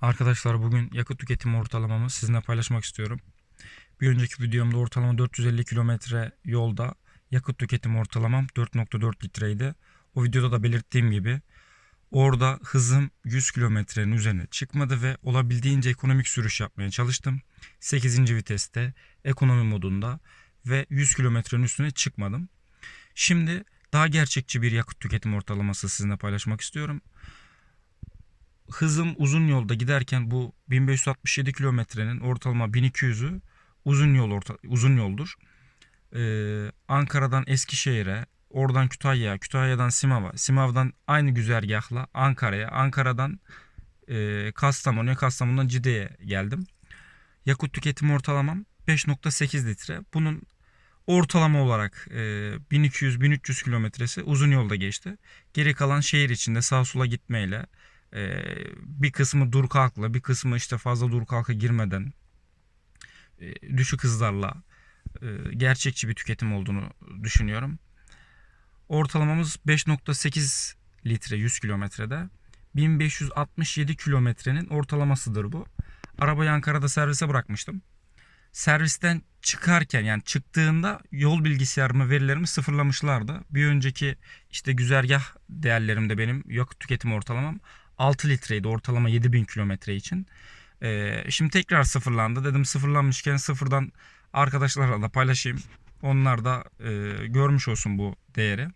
Arkadaşlar bugün yakıt tüketimi ortalamamı sizinle paylaşmak istiyorum. Bir önceki videomda ortalama 450 kilometre yolda yakıt tüketimi ortalamam 4.4 litreydi. O videoda da belirttiğim gibi orada hızım 100 kilometrenin üzerine çıkmadı ve olabildiğince ekonomik sürüş yapmaya çalıştım. 8. viteste ekonomi modunda ve 100 kilometrenin üstüne çıkmadım. Şimdi daha gerçekçi bir yakıt tüketim ortalaması sizinle paylaşmak istiyorum hızım uzun yolda giderken bu 1567 kilometrenin ortalama 1200'ü uzun yol orta, uzun yoldur. Ee, Ankara'dan Eskişehir'e, oradan Kütahya'ya, Kütahya'dan Simav'a, Simav'dan aynı güzergahla Ankara'ya, Ankara'dan e, Kastamonu'ya, Kastamonu'dan Cide'ye geldim. Yakıt tüketim ortalamam 5.8 litre. Bunun ortalama olarak e, 1200-1300 kilometresi uzun yolda geçti. Geri kalan şehir içinde sağ sola gitmeyle ee, bir kısmı dur kalkla, bir kısmı işte fazla dur kalka girmeden e, düşük hızlarla e, gerçekçi bir tüketim olduğunu düşünüyorum. Ortalamamız 5.8 litre 100 kilometrede. 1567 kilometrenin ortalamasıdır bu. Arabayı Ankara'da servise bırakmıştım. Servisten çıkarken yani çıktığında yol bilgisayarımı verilerimi sıfırlamışlardı. Bir önceki işte güzergah değerlerimde benim yakıt tüketim ortalamam 6 litreydi ortalama 7000 kilometre için. Ee, şimdi tekrar sıfırlandı. Dedim sıfırlanmışken sıfırdan arkadaşlarla da paylaşayım. Onlar da e, görmüş olsun bu değeri.